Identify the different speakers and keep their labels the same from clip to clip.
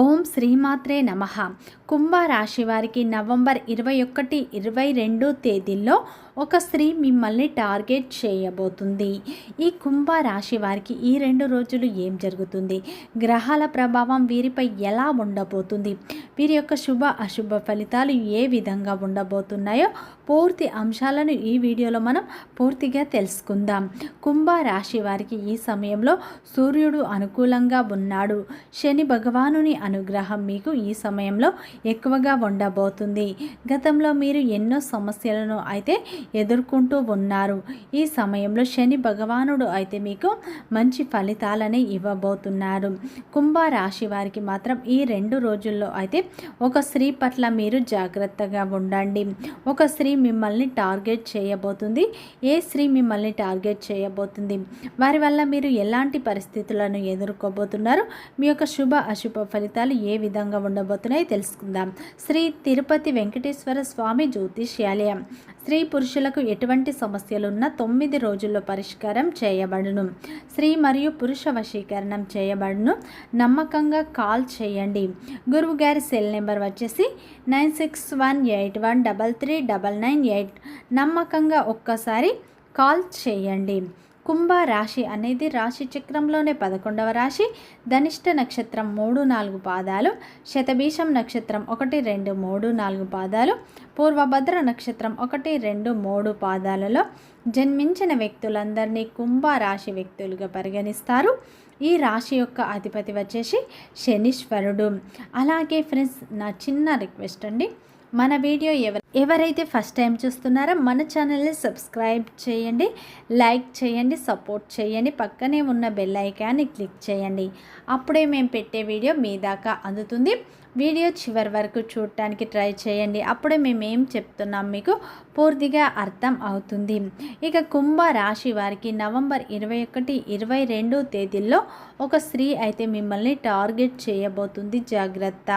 Speaker 1: ఓం శ్రీమాత్రే నమ. కుంభరాశి వారికి నవంబర్ ఇరవై ఒకటి ఇరవై రెండు తేదీల్లో ఒక స్త్రీ మిమ్మల్ని టార్గెట్ చేయబోతుంది. ఈ కుంభరాశి వారికి ఈ రెండు రోజులు ఏం జరుగుతుంది? గ్రహాల ప్రభావం వీరిపై ఎలా ఉండబోతుంది? వీరి యొక్క శుభ అశుభ ఫలితాలు ఏ విధంగా ఉండబోతున్నాయో పూర్తి అంశాలను ఈ వీడియోలో మనం పూర్తిగా తెలుసుకుందాం. కుంభరాశి వారికి ఈ సమయంలో సూర్యుడు అనుకూలంగా ఉన్నాడు. శని భగవానుని అనుగ్రహం మీకు ఈ సమయంలో ఎక్కువగా ఉండబోతుంది. గతంలో మీరు ఎన్నో సమస్యలను అయితే ఎదుర్కొంటూ ఉన్నారు. ఈ సమయంలో శని భగవానుడు అయితే మీకు మంచి ఫలితాలని ఇవ్వబోతున్నారు. కుంభరాశి వారికి మాత్రం ఈ రెండు రోజుల్లో అయితే ఒక స్త్రీ పట్ల మీరు జాగ్రత్తగా ఉండండి. ఒక స్త్రీ మిమ్మల్ని టార్గెట్ చేయబోతుంది. ఏ స్త్రీ మిమ్మల్ని టార్గెట్ చేయబోతుంది? వారి వల్ల మీరు ఎలాంటి పరిస్థితులను ఎదుర్కోబోతున్నారు? మీ యొక్క శుభ అశుభ ఫలితాలు ఏ విధంగా ఉండబోతున్నాయో తెలుసుకుందాం. శ్రీ తిరుపతి వెంకటేశ్వర స్వామి జ్యోతిష్యాలయం. స్త్రీ పురుషులకు ఎటువంటి సమస్యలున్నా తొమ్మిది రోజుల్లో పరిష్కారం చేయబడును. స్త్రీ మరియు పురుష వశీకరణం చేయబడును. నమ్మకంగా కాల్ చేయండి. గురువు గారి సెల్ నెంబర్ వచ్చేసి nine six one eight one double three double nine eight. నమ్మకంగా ఒక్కసారి కాల్ చేయండి. కుంభ రాశి అనేది రాశి చక్రంలోనే పదకొండవ రాశి. ధనిష్ట నక్షత్రం మూడు నాలుగు పాదాలు. శతభీషం నక్షత్రం ఒకటి రెండు మూడు నాలుగు పాదాలు. పూర్వభద్ర నక్షత్రం ఒకటి రెండు మూడు పాదాలలో జన్మించిన వ్యక్తులందరినీ కుంభ రాశి వ్యక్తులుగా పరిగణిస్తారు. ఈ రాశి యొక్క అధిపతి వచ్చేసి శనీశ్వరుడు. అలాగే ఫ్రెండ్స్ నా చిన్న రిక్వెస్ట్ అండి. మన వీడియో ఎవరు ఎవరైతే ఫస్ట్ టైం చూస్తున్నారో మన ఛానల్ని సబ్స్క్రైబ్ చేయండి లైక్ చేయండి సపోర్ట్ చేయండి పక్కనే ఉన్న బెల్ ఐకాన్ని క్లిక్ చేయండి. అప్పుడే మేము పెట్టే వీడియో మీ దాకా అందుతుంది. వీడియో చివరి వరకు చూడటానికి ట్రై చేయండి. అప్పుడే మేము ఏం చెప్తున్నాం మీకు పూర్తిగా అర్థం అవుతుంది. ఇక కుంభ రాశి వారికి నవంబర్ ఇరవై ఒకటి ఇరవై రెండు తేదీల్లో ఒక స్త్రీ అయితే మిమ్మల్ని టార్గెట్ చేయబోతుంది జాగ్రత్త.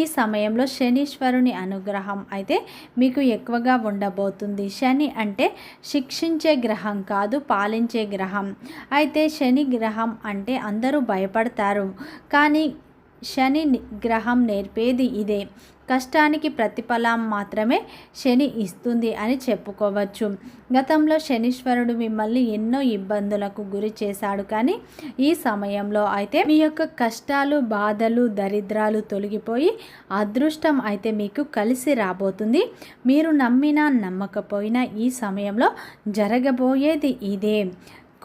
Speaker 1: ఈ సమయంలో శనీశ్వరుని అనుగ్రహం అయితే మీకు ఎక్కువగా ఉండబోతుంది. శని అంటే శిక్షించే గ్రహం కాదు పాలించే గ్రహం. అయితే శని గ్రహం అంటే అందరూ భయపడతారు. కానీ శని గ్రహం నేర్పేది ఇదే. కష్టానికి ప్రతిఫలం మాత్రమే శని ఇస్తుంది అని చెప్పుకోవచ్చు. గతంలో శనీశ్వరుడు మిమ్మల్ని ఎన్నో ఇబ్బందులకు గురి చేశాడు కానీ ఈ సమయంలో అయితే మీ యొక్క కష్టాలు బాధలు దరిద్రాలు తొలగిపోయి అదృష్టం అయితే మీకు కలిసి రాబోతుంది. మీరు నమ్మినా నమ్మకపోయినా ఈ సమయంలో జరగబోయేది ఇదే.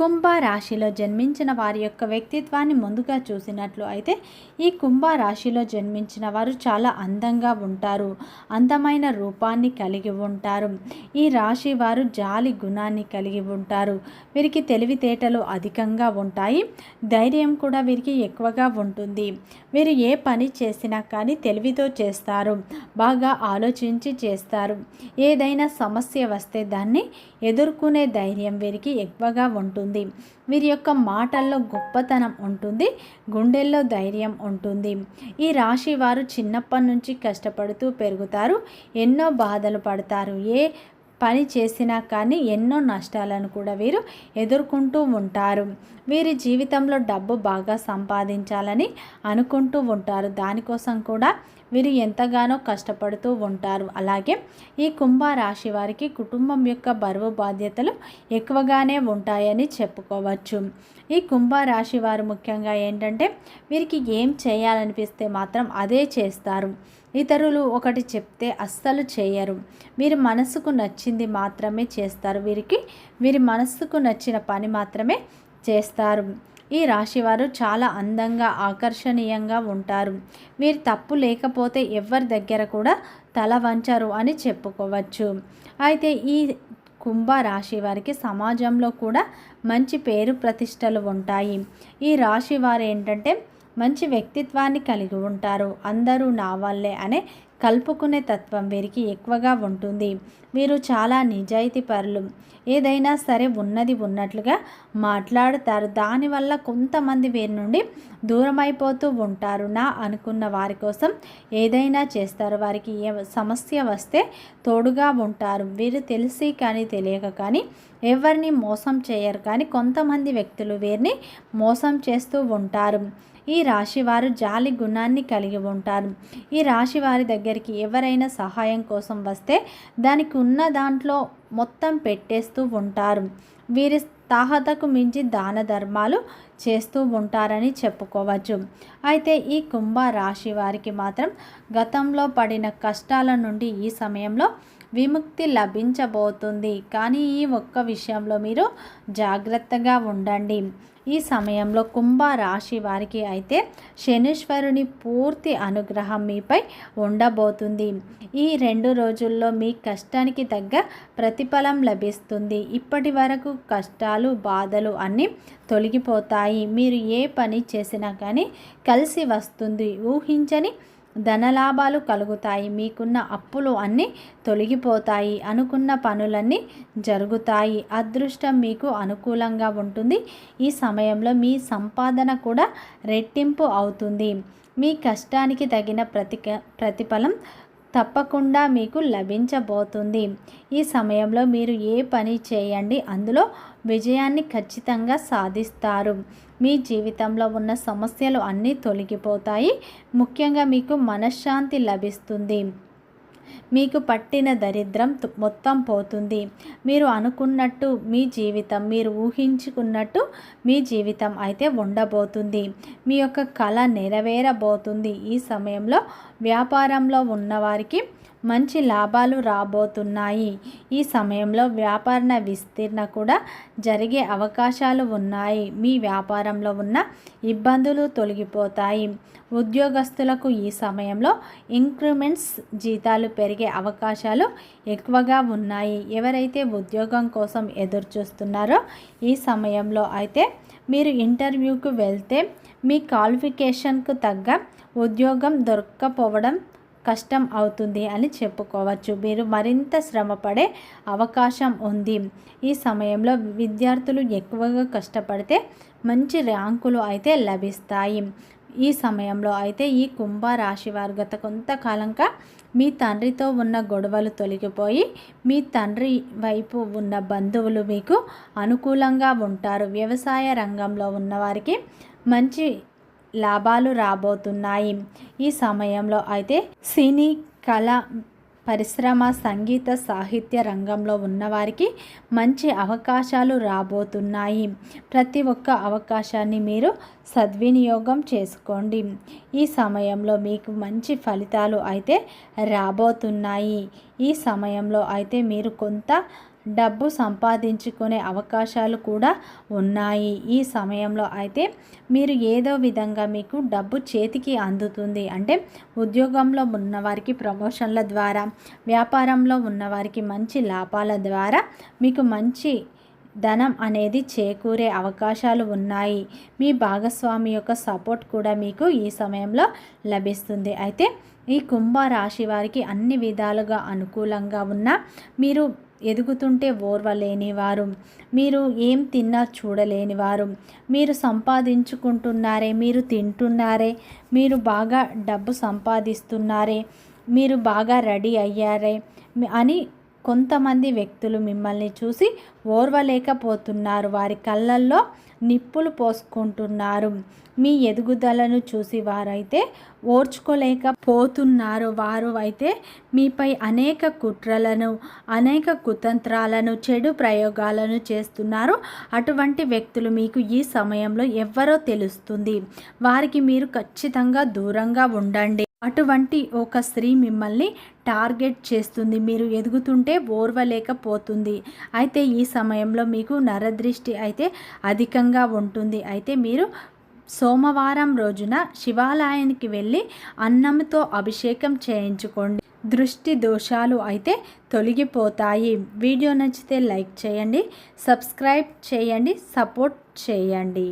Speaker 1: కుంభ రాశిలో జన్మించిన వారి యొక్క వ్యక్తిత్వాన్ని ముందుగా చూసినట్లు అయితే ఈ కుంభ రాశిలో జన్మించిన వారు చాలా అందంగా ఉంటారు అందమైన రూపాన్ని కలిగి ఉంటారు. ఈ రాశి వారు జాలి గుణాన్ని కలిగి ఉంటారు. వీరికి తెలివితేటలు అధికంగా ఉంటాయి ధైర్యం కూడా వీరికి ఎక్కువగా ఉంటుంది. వీరు ఏ పని చేసినా కానీ తెలివితో చేస్తారు బాగా ఆలోచించి చేస్తారు. ఏదైనా సమస్య వస్తే దాన్ని ఎదుర్కొనే ధైర్యం వీరికి ఎక్కువగా ఉంటుంది. వీరి యొక్క మాటల్లో గొప్పతనం ఉంటుంది గుండెల్లో ధైర్యం ఉంటుంది. ఈ రాశి వారు చిన్నప్పటి నుంచి కష్టపడుతూ పెరుగుతారు ఎన్నో బాధలు పడతారు. ఏ పని చేసినా కానీ ఎన్నో నష్టాలను కూడా వీరు ఎదుర్కొంటూ ఉంటారు. వీరి జీవితంలో డబ్బు బాగా సంపాదించాలని అనుకుంటూ ఉంటారు. దానికోసం కూడా వీరు ఎంతగానో కష్టపడుతూ ఉంటారు. అలాగే ఈ కుంభ రాశి వారికి కుటుంబం యొక్క బరువు బాధ్యతలు ఎక్కువగానే ఉంటాయని చెప్పుకోవచ్చు. ఈ కుంభ రాశి వారు ముఖ్యంగా ఏంటంటే వీరికి ఏం చేయాలనిపిస్తే మాత్రం అదే చేస్తారు. ఇతరులు ఒకటి చెప్తే అస్సలు చేయరు. వీరి మనసుకు నచ్చింది మాత్రమే చేస్తారు. వీరికి వీరి మనసుకు నచ్చిన పని మాత్రమే చేస్తారు. ఈ రాశివారు చాలా అందంగా ఆకర్షణీయంగా ఉంటారు. వీరు తప్పు లేకపోతే ఎవరి దగ్గర కూడా తల వంచరు అని చెప్పుకోవచ్చు. అయితే ఈ కుంభ రాశి వారికి సమాజంలో కూడా మంచి పేరు ప్రతిష్టలు ఉంటాయి. ఈ రాశి వారు ఏంటంటే మంచి వ్యక్తిత్వాన్ని కలిగి ఉంటారు. అందరూ నా వల్లే అనే కలుపుకునే తత్వం వీరికి ఎక్కువగా ఉంటుంది. వీరు చాలా నిజాయితీ పరులు. ఏదైనా సరే ఉన్నది ఉన్నట్లుగా మాట్లాడుతారు. దానివల్ల కొంతమంది వీరి నుండి దూరం అయిపోతూ ఉంటారు. నా అనుకున్న వారి కోసం ఏదైనా చేస్తారు. వారికి ఏ సమస్య వస్తే తోడుగా ఉంటారు. వీరు తెలిసి కానీ తెలియక కానీ ఎవరిని మోసం చేయరు. కానీ కొంతమంది వ్యక్తులు వీరిని మోసం చేస్తూ ఉంటారు. ఈ రాశి వారు జాలి గుణాన్ని కలిగి ఉంటారు. ఈ రాశి వారి దగ్గరికి ఎవరైనా సహాయం కోసం వస్తే దానికి ఉన్న దాంట్లో మొత్తం పెట్టేస్తూ ఉంటారు. వీరి తాహతకు మించి దాన ధర్మాలు చేస్తూ ఉంటారని చెప్పుకోవచ్చు. అయితే ఈ కుంభ రాశి వారికి మాత్రం గతంలో పడిన కష్టాల నుండి ఈ సమయంలో విముక్తి లభించబోతుంది. కానీ ఈ ఒక్క విషయంలో మీరు జాగ్రత్తగా ఉండండి. ఈ సమయంలో కుంభ రాశి వారికి అయితే శనీశ్వరుని పూర్తి అనుగ్రహం మీపై ఉండబోతుంది. ఈ రెండు రోజుల్లో మీ కష్టానికి తగ్గ ప్రతిఫలం లభిస్తుంది. ఇప్పటి వరకు కష్టాలు బాధలు అన్నీ తొలగిపోతాయి. మీరు ఏ పని చేసినా కానీ కలిసి వస్తుంది. ఊహించని ధనలాభాలు కలుగుతాయి. మీకున్న అప్పులు అన్నీ తొలగిపోతాయి. అనుకున్న పనులన్నీ జరుగుతాయి. అదృష్టం మీకు అనుకూలంగా ఉంటుంది. ఈ సమయంలో మీ సంపాదన కూడా రెట్టింపు అవుతుంది. మీ కష్టానికి తగిన ప్రతిక ప్రతిఫలం తప్పకుండా మీకు లభించబోతుంది. ఈ సమయంలో మీరు ఏ పని చేయండి అందులో విజయాన్ని ఖచ్చితంగా సాధిస్తారు. మీ జీవితంలో ఉన్న సమస్యలు అన్నీ తొలగిపోతాయి. ముఖ్యంగా మీకు మనశ్శాంతి లభిస్తుంది. మీకు పట్టిన దరిద్రం మొత్తం పోతుంది. మీరు అనుకున్నట్టు మీ జీవితం మీరు ఊహించుకున్నట్టు మీ జీవితం అయితే ఉండబోతుంది. మీ యొక్క కళ నెరవేరబోతుంది. ఈ సమయంలో వ్యాపారంలో ఉన్నవారికి మంచి లాభాలు రాబోతున్నాయి. ఈ సమయంలో వ్యాపార విస్తీర్ణ కూడా జరిగే అవకాశాలు ఉన్నాయి. మీ వ్యాపారంలో ఉన్న ఇబ్బందులు తొలగిపోతాయి. ఉద్యోగస్తులకు ఈ సమయంలో ఇంక్రిమెంట్స్ జీతాలు పెరిగే అవకాశాలు ఎక్కువగా ఉన్నాయి. ఎవరైతే ఉద్యోగం కోసం ఎదురు చూస్తున్నారో ఈ సమయంలో అయితే మీరు ఇంటర్వ్యూకి వెళ్తే మీ క్వాలిఫికేషన్కు తగ్గ ఉద్యోగం దొరక్కపోవడం కష్టం అవుతుంది అని చెప్పుకోవచ్చు. మీరు మరింత శ్రమపడే అవకాశం ఉంది. ఈ సమయంలో విద్యార్థులు ఎక్కువగా కష్టపడితే మంచి ర్యాంకులు అయితే లభిస్తాయి. ఈ సమయంలో అయితే ఈ కుంభ రాశి వారు గత కొంతకాలంగా మీ తండ్రితో ఉన్న గొడవలు తొలగిపోయి మీ తండ్రి వైపు ఉన్న బంధువులు మీకు అనుకూలంగా ఉంటారు. వ్యవసాయ రంగంలో ఉన్నవారికి మంచి లాభాలు రాబోతున్నాయి. ఈ సమయంలో అయితే సినీ కళ పరిశ్రమ సంగీత సాహిత్య రంగంలో ఉన్నవారికి మంచి అవకాశాలు రాబోతున్నాయి. ప్రతి ఒక్క అవకాశాన్ని మీరు సద్వినియోగం చేసుకోండి. ఈ సమయంలో మీకు మంచి ఫలితాలు అయితే రాబోతున్నాయి. ఈ సమయంలో అయితే మీరు కొంత డబ్బు సంపాదించుకునే అవకాశాలు కూడా ఉన్నాయి. ఈ సమయంలో అయితే మీరు ఏదో విధంగా మీకు డబ్బు చేతికి అందుతుంది. అంటే ఉద్యోగంలో ఉన్నవారికి ప్రమోషన్ల ద్వారా వ్యాపారంలో ఉన్నవారికి మంచి లాభాల ద్వారా మీకు మంచి ధనం అనేది చేకూరే అవకాశాలు ఉన్నాయి. మీ భాగస్వామి యొక్క సపోర్ట్ కూడా మీకు ఈ సమయంలో లభిస్తుంది. అయితే ఈ కుంభ రాశి వారికి అన్ని విధాలుగా అనుకూలంగా ఉన్న మీరు ఎదుగుతుంటే ఓర్వలేని వారు మీరు ఏం తిన్నా చూడలేని వారు మీరు సంపాదించుకుంటున్నారే మీరు తింటున్నారే మీరు బాగా డబ్బు సంపాదిస్తున్నారే మీరు బాగా రెడీ అయ్యారే అని కొంతమంది వ్యక్తులు మిమ్మల్ని చూసి ఓర్వలేకపోతున్నారు. వారి కళ్ళల్లో నిప్పులు పోసుకుంటున్నారు. మీ ఎదుగుదలను చూసి వారైతే ఓర్చుకోలేకపోతున్నారు. వారు అయితే మీపై అనేక కుట్రలను అనేక కుతంత్రాలను చెడు ప్రయోగాలను చేస్తున్నారు. అటువంటి వ్యక్తులు మీకు ఈ సమయంలో ఎవరో తెలుస్తుంది. వారికి మీరు ఖచ్చితంగా దూరంగా ఉండండి. అటువంటి ఒక స్త్రీ మిమ్మల్ని టార్గెట్ చేస్తుంది. మీరు ఎదుగుతుంటే ఓర్వలేకపోతుంది. అయితే ఈ సమయంలో మీకు నరదృష్టి అయితే అధికంగా ఉంటుంది. అయితే మీరు సోమవారం రోజున శివాలయానికి వెళ్ళి అన్నంతో అభిషేకం చేయించుకోండి. దృష్టి దోషాలు అయితే తొలగిపోతాయి. వీడియో నచ్చితే లైక్ చేయండి సబ్స్క్రైబ్ చేయండి సపోర్ట్ చేయండి.